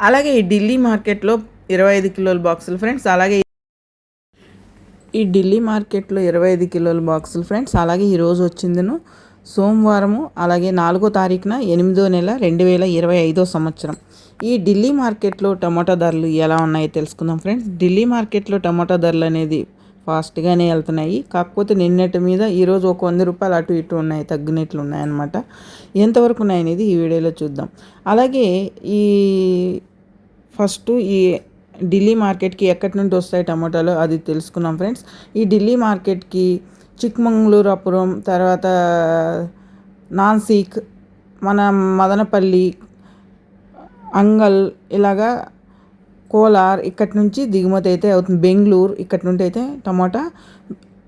అలాగే ఈ ఢిల్లీ మార్కెట్లో ఇరవై ఐదు కిలోల బాక్సులు ఫ్రెండ్స్ అలాగే ఈ ఢిల్లీ మార్కెట్లో ఇరవై ఐదు కిలోల బాక్సులు ఫ్రెండ్స్ అలాగే ఈరోజు వచ్చిందను సోమవారము అలాగే నాలుగో తారీఖున ఎనిమిదో నెల రెండు వేల ఇరవై ఐదో సంవత్సరం. ఈ ఢిల్లీ మార్కెట్లో టమాటా ధరలు ఎలా ఉన్నాయో తెలుసుకుందాం ఫ్రెండ్స్. ఢిల్లీ మార్కెట్లో టమాటా ధరలు అనేది ఫాస్ట్గానే వెళ్తున్నాయి. కాకపోతే నిన్నటి మీద ఈరోజు ఒక వంద రూపాయలు అటు ఇటు ఉన్నాయి తగ్గినట్లు ఉన్నాయన్నమాట. ఎంతవరకు ఉన్నాయనేది ఈ వీడియోలో చూద్దాం. అలాగే ఈ ఫస్ట్ ఈ ఢిల్లీ మార్కెట్కి ఎక్కడి నుండి వస్తాయి టమాటాలు అది తెలుసుకున్నాం ఫ్రెండ్స్. ఈ ఢిల్లీ మార్కెట్కి చిక్మంగళూరపురం తర్వాత నాన్సిక్ మన మదనపల్లి అంగల్ ఇలాగా కోలార్ ఇక్కడి నుంచి దిగుమతి అయితే అవుతుంది. బెంగళూరు ఇక్కడి నుండి అయితే టమాటా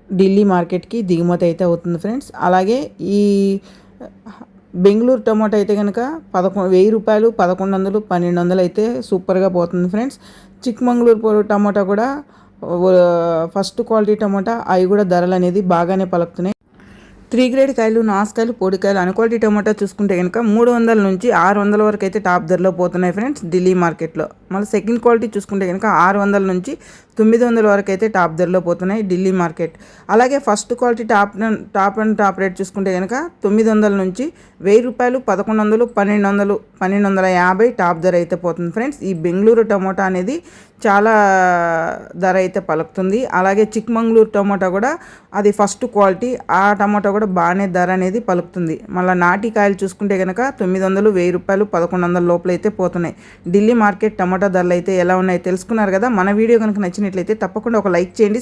ఢిల్లీ మార్కెట్కి దిగుమతి అయితే అవుతుంది ఫ్రెండ్స్. అలాగే ఈ బెంగళూరు టమాటా అయితే కనుక పదకొండు వెయ్యి రూపాయలు పదకొండు వందలు పన్నెండు వందలు అయితే సూపర్గా పోతుంది ఫ్రెండ్స్. చిక్మంగళూరు టమాటా కూడా ఫస్ట్ క్వాలిటీ టమాటా అవి కూడా ధరలు అనేది బాగానే పలుకుతున్నాయి. త్రీ గ్రేడ్ కాయలు నాసుకాయలు పొడికాయలు అన్క్వాలిటీ టమాటా చూసుకుంటే కనుక మూడు వందల నుంచి ఆరు వందల వరకు అయితే టాప్ ధరలో పోతున్నాయి ఫ్రెండ్స్ ఢిల్లీ మార్కెట్లో. మళ్ళీ సెకండ్ క్వాలిటీ చూసుకుంటే కనుక ఆరు వందల నుంచి తొమ్మిది వందల వరకు అయితే టాప్ ధరలో పోతున్నాయి ఢిల్లీ మార్కెట్. అలాగే first quality top top and top rate చూసుకుంటే కనుక తొమ్మిది వందల నుంచి వెయ్యి రూపాయలు పదకొండు వందలు పన్నెండు వందలు పన్నెండు వందల యాభై టాప్ ధర అయితే పోతుంది ఫ్రెండ్స్ ఈ బెంగళూరు టమోటా అనేది చాలా ధర అయితే పలుకుతుంది. అలాగే చిక్మంగళూరు టమోటా కూడా అది ఫస్ట్ క్వాలిటీ ఆ టమోటా కూడా బాగానే ధర అనేది పలుకుతుంది. మళ్ళీ నాటి కాయలు చూసుకుంటే కనుక తొమ్మిది వందలు వెయ్యి రూపాయలు పదకొండు వందల లోపల అయితే పోతున్నాయి. ఢిల్లీ మార్కెట్ టమోటా టమాటా ధరలు అయితే ఎలా ఉన్నాయో తెలుసుకున్నారు కదా. మన వీడియో కనుక నచ్చినట్లయితే తప్పకుండా ఒక లైక్ చేయండి